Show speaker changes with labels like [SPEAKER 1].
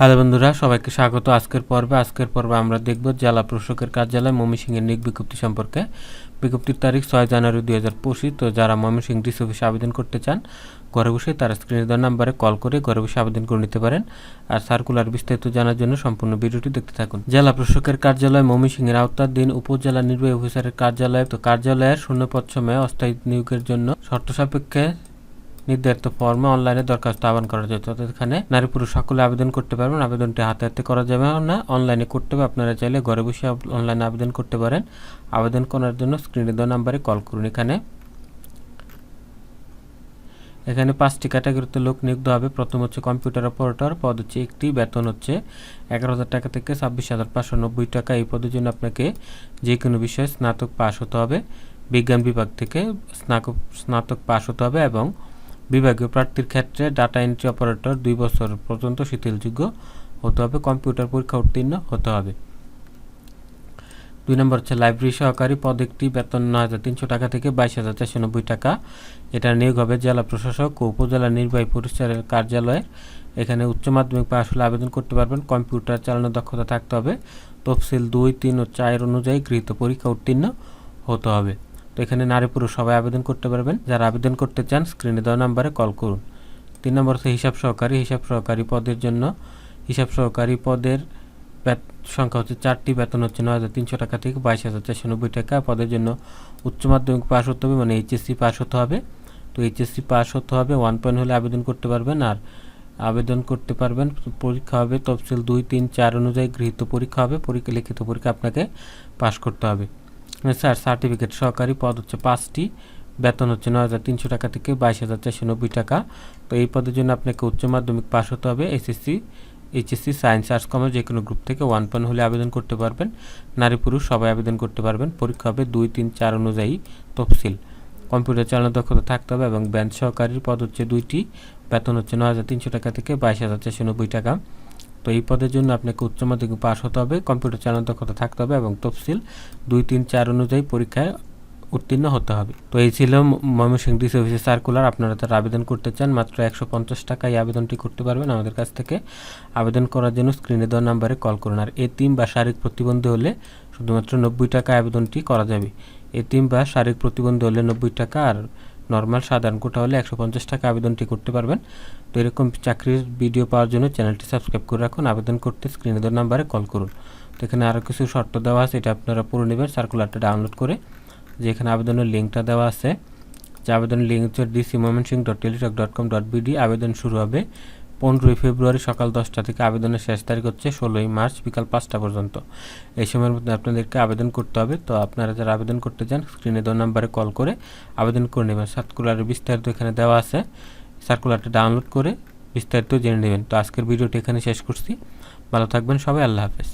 [SPEAKER 1] Hello বন্ধুরা, সবাইকে স্বাগত। আজকের পর্বে আজকের পর্বে আমরা দেখব জেলা প্রশাসকের কার্যালয় ময়মনসিংহের নিয়োগ বিজ্ঞপ্তি সম্পর্কে। বিজ্ঞপ্তির তারিখ ছয় জানুয়ারি দুই হাজার পঁচিশ। তো যারা ময়মনসিংহ ডিসি অফিসে আবেদন করতে চান, ঘরে বসে তারা স্ক্রিনে দেওয়া নাম্বারে কল করে ঘরে বসে আবেদন করে নিতে পারেন। আর সার্কুলার বিস্তারিত জানার জন্য সম্পূর্ণ ভিডিওটি দেখতে থাকুন। জেলা প্রশাসকের কার্যালয় ময়মনসিংহের আওতাধীন উপজেলা নির্বাহী অফিসারের কার্যালয়। তো কার্যালয়ের শূন্যপদ সময়ে অস্থায়ী নিয়োগের জন্য শর্ত সাপেক্ষে নির্ধারিত ফর্মে অনলাইনে দরখাস্ত আহ্বান করা যায়। অর্থাৎ এখানে নারী পুরুষ সকলে আবেদন করতে পারবেন। আবেদনটি হাতে হাতে করা যাবে না। অনলাইনে করতে হবে। আপনারা চাইলে ঘরে বসে অনলাইনে আবেদন করতে পারেন। আবেদন করার জন্য স্ক্রিনে দেওয়া নাম্বারে কল করুন এখানে। এখানে পাঁচটি ক্যাটাগরিতে লোক নিয়োগ হবে। প্রথম হচ্ছে কম্পিউটার অপারেটর পদ হচ্ছে একটি, বেতন হচ্ছে এগারো হাজার টাকা থেকে ছাব্বিশ হাজার পাঁচশো নব্বই টাকা। এই পদের জন্য আপনাকে যে কোনো বিষয়ে স্নাতক পাশ হতে হবে। বিজ্ঞান বিভাগ থেকে স্নাতক স্নাতক পাশ হতে হবে এবং বিভাগীয় প্রার্থীর ক্ষেত্রে ডাটা এন্ট্রি অপারেটর দুই বছর পর্যন্ত শিথিলযোগ্য হতে হবে কম্পিউটার পরীক্ষা উত্তীর্ণ হতে হবে। দুই নম্বর হচ্ছে লাইব্রেরি সহকারী পদ একটি বেতন নয় হাজার তিনশো টাকা থেকে বাইশ হাজার চারশো নব্বই টাকা। এটা নিয়োগ হবে জেলা প্রশাসক ও উপজেলা নির্বাহী পরিচালকের কার্যালয়ে। এখানে উচ্চ মাধ্যমিক পাশ হলে আবেদন করতে পারবেন কম্পিউটার চালানোর দক্ষতা থাকতে হবে। তফসিল দুই, তিন ও চার অনুযায়ী গৃহীত পরীক্ষা উত্তীর্ণ হতে হবে। তো এখানে নারী পুরুষ সবাই আবেদন করতে পারবেন। যারা আবেদন করতে চান স্ক্রিনে দেওয়া নাম্বারে কল করুন। তিন নম্বর হচ্ছে হিসাব সহকারী। হিসাব সহকারী পদের জন্য হিসাব সহকারী পদের সংখ্যা হচ্ছে চারটি। বেতন হচ্ছে নয় হাজার তিনশো টাকা থেকে বাইশ হাজার চারশো নব্বই টাকা। পদের জন্য উচ্চ মাধ্যমিক পাস হতে হবে মানে এইচএসসি পাস হতে হবে। তো এইচএসসি পাস হতে হবে ওয়ান পয়েন্ট হলে আবেদন করতে পারবেন। আর আবেদন করতে পারবেন, পরীক্ষা হবে তফসিল দুই তিন চার অনুযায়ী গৃহীত পরীক্ষা হবে। পরীক্ষা লিখিত পরীক্ষা আপনাকে পাশ করতে হবে। স্যার, সার্টিফিকেট সহকারী পদ হচ্ছে পাঁচটি, বেতন হচ্ছে নয় হাজার তিনশো টাকা থেকে বাইশ হাজার চারশো নব্বই টাকা। তো এই পদের জন্য আপনাকে উচ্চ মাধ্যমিক পাশ হতে হবে, SSC, HSC, science, arts, commerce, যে কোনো গ্রুপ থেকে ওয়ান পয়েন্ট হলে আবেদন করতে পারবেন। নারী, পুরুষ, সবাই আবেদন করতে পারবেন। পরীক্ষা হবে দুই, তিন, চার অনুযায়ী তফসিল। কম্পিউটার চালানোর দক্ষতা থাকতে হবে এবং ব্যাংক সহকারীর পদ হচ্ছে দুইটি, বেতন হচ্ছে নয় হাজার তিনশো টাকা থেকে বাইশ হাজার চারশো নব্বই টাকা। তো এই পদের জন্য আপনাকে উচ্চ মাধ্যমিক পাশ হতে হবে, কম্পিউটার চালানোর দক্ষতা থাকতে হবে এবং তফসিল দুই তিন চার অনুযায়ী পরীক্ষায় উত্তীর্ণ হতে হবে। তো এই ছিল ময়মনসিংহ ডিসি অফিসের সার্কুলার আপনারা তার আবেদন করতে চান মাত্র একশো পঞ্চাশ টাকায় আবেদনটি করতে পারবেন। আমাদের কাছ থেকে আবেদন করার জন্য স্ক্রিনে দেওয়া নাম্বারে কল করুন। আর এতিম বা শারীরিক প্রতিবন্ধী হলে শুধুমাত্র নব্বই টাকা আবেদনটি করা যাবে। এতিম বা শারীরিক প্রতিবন্ধী হলে নব্বই টাকা আর নর্মাল সাধারণ কোটা হলে একশো পঞ্চাশ টাকা আবেদনটি করতে পারবেন। তো এরকম চাকরির ভিডিও পাওয়ার জন্য চ্যানেলটি সাবস্ক্রাইব করে রাখুন, আবেদন করতে স্ক্রিনে দেওয়ার নাম্বারে কল করুন। তো এখানে আরও কিছু শর্ত দেওয়া আছে, এটা আপনারা পুরো নেবেন সার্কুলারটা ডাউনলোড করে। যে এখানে আবেদনের লিঙ্কটা দেওয়া আছে, যে আবেদনের লিঙ্ক হচ্ছে DC sing dot Teletalk dot com dot BD আবেদন শুরু হবে। পনেরোই ফেব্রুয়ারি সকাল দশটা থেকে আবেদনের শেষ তারিখ হচ্ছে ষোলোই মার্চ বিকাল পাঁচটা পর্যন্ত। এই সময়ের মধ্যে আপনাদেরকে আবেদন করতে হবে। তো আপনারা যারা আবেদন করতে চান স্ক্রিনে দেওয়া নাম্বারে কল করে আবেদন করে নেবেন। সার্কুলারের বিস্তারিত এখানে দেওয়া আছে। সার্কুলারটা ডাউনলোড করে বিস্তারিত জেনে নেবেন। তো আজকের ভিডিওটি এখানে শেষ করছি। ভালো থাকবেন সবাই, আল্লাহ হাফেজ।